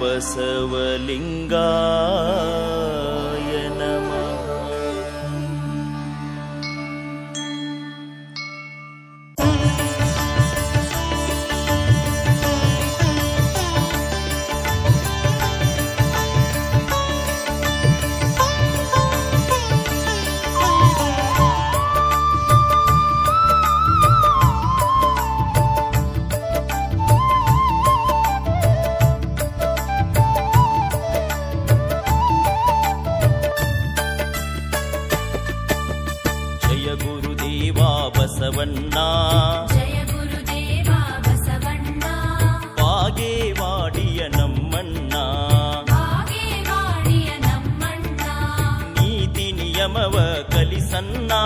बसवलिङ्गा పుణ్యమవ కలిసన్నా.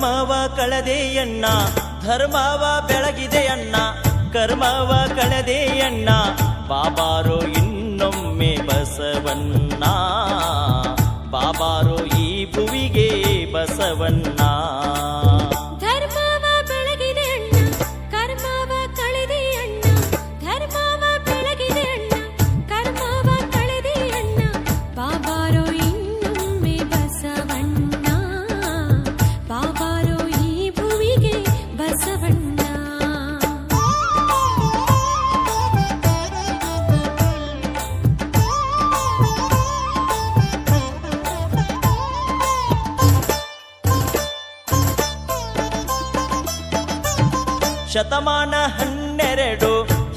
ಕರ್ಮವ ಕಳದೆಯಣ್ಣ ಧರ್ಮವ ಬೆಳಗಿದೆಯಣ್ಣ ಕರ್ಮವ ಕಳದೆಯಣ್ಣ ಬಾಬಾರೋ ಇನ್ನೊಮ್ಮೆ ಬಸವಣ್ಣ ಬಾಬಾರೋ ಈ ಭುವಿಗೆ ಬಸವಣ್ಣ.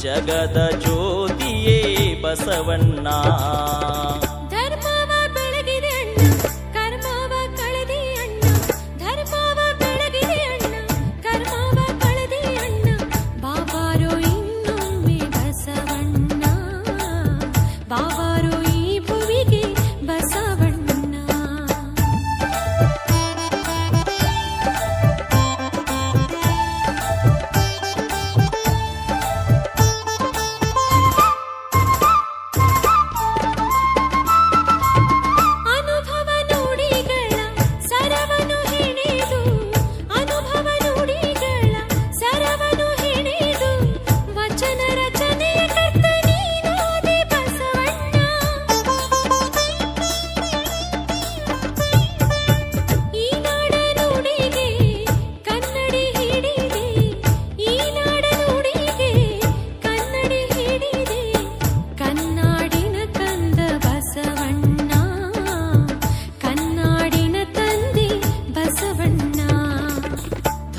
ಜಗದ ಜ್ಯೋತಿಯೇ ಬಸವಣ್ಣ.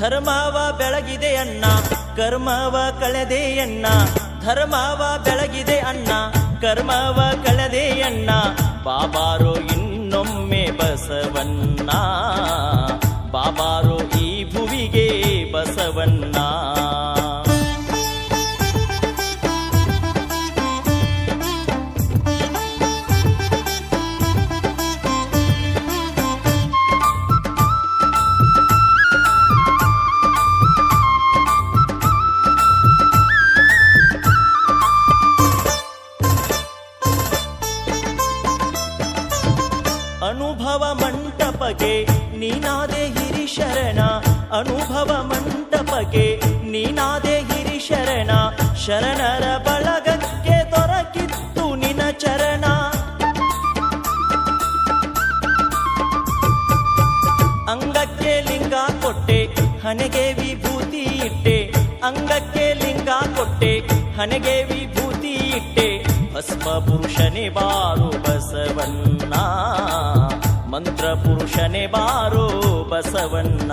ಧರ್ಮವ ಬೆಳಗಿದೆ ಅಣ್ಣ, ಕರ್ಮವ ಕಳೆದೆ ಅಣ್ಣ, ಧರ್ಮವ ಬೆಳಗಿದೆ ಅಣ್ಣ, ಕರ್ಮವ ಕಳೆದೆ ಅಣ್ಣ, ಬಾಬಾರೋ ಇನ್ನೊಮ್ಮೆ ಬಸವಣ್ಣ, ಬಾಬಾರೋ ಈ ಭುವಿಗೆ ಬಸವಣ್ಣ. ಮಂಟಪಗೆ ಗಿರಿ ಶರಣ ಶರಣರ ಬಳಗಕ್ಕೆ ದೊರಕಿತ್ತು ನಿನ ಚರಣ. ಅಂಗಕ್ಕೆ ಲಿಂಗ ಕೊಟ್ಟೆ, ಹಣೆಗೆ ವಿಭೂತಿ ಇಟ್ಟೆ. ಅಂಗಕ್ಕೆ ಲಿಂಗ ಕೊಟ್ಟೆ, ಹಣೆಗೆ ವಿಭೂತಿ ಇಟ್ಟೆ. ಭಸ್ಮ ಪುರುಷನೇ ಬಾರು ಬಸವನ್ನ ಮಂತ್ರ ಪುರುಷನೇ ಬಾರು ಬಸವಣ್ಣ.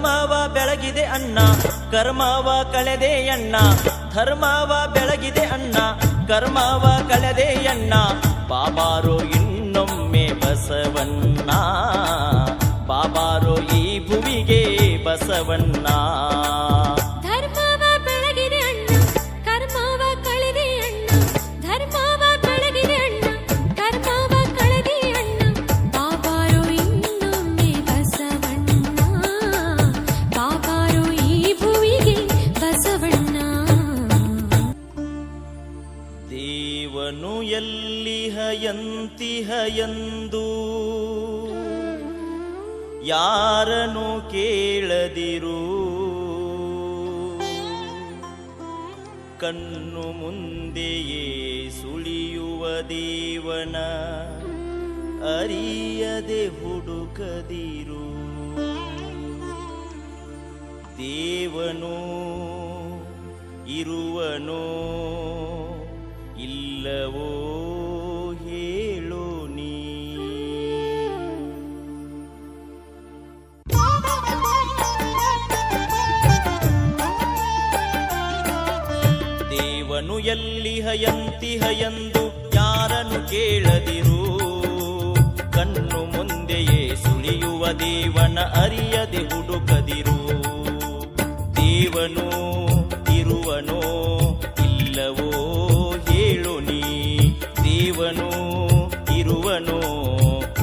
ಧರ್ಮವ ಬೆಳಗಿದೆ ಅಣ್ಣ, ಕರ್ಮವ ಕಳೆದೆ ಅಣ್ಣ, ಧರ್ಮವ ಬೆಳಗಿದೆ ಅಣ್ಣ, ಕರ್ಮವ ಕಳೆದೆ ಅಣ್ಣ, ಬಾಬಾರೋ ಇನ್ನೊಮ್ಮೆ ಬಸವಣ್ಣ, ಬಾಬಾರೋ ಈ ಭುವಿಗೆ ಬಸವಣ್ಣ. ಕಣ್ಣು ಮುಂದೆಯೇ ಸುಳಿಯುವ ದೇವನ ಅರಿಯದೆ ಹುಡುಕದಿರು. ದೇವನು ಇರುವನೋ ಇಲ್ಲವೋ ಎಲ್ಲಿ ಹಯಂತಿಹ ಎಂದು ಯಾರನ್ನು ಕೇಳದಿರು? ಕಣ್ಣು ಮುಂದೆಯೇ ಸುಳಿಯುವ ದೇವನ ಅರಿಯದೆ ಹುಡುಕದಿರು. ದೇವನು, ಇರುವನೋ, ಇಲ್ಲವೋ ಹೇಳು ನೀ. ದೇವನು, ಇರುವನೋ,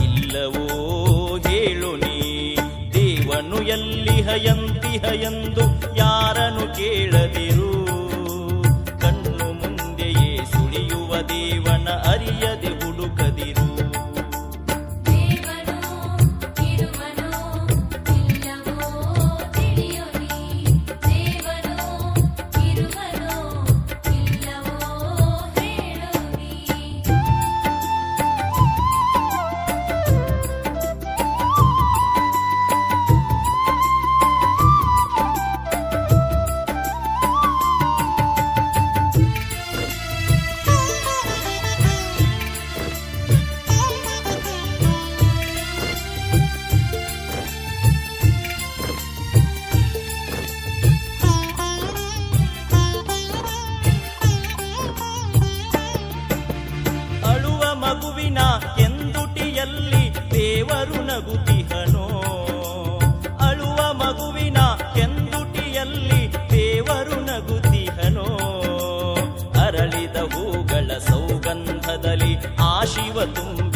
ಇಲ್ಲವೋ ಹೇಳು ನೀ. ದೇವನು ಎಲ್ಲಿ 我懂。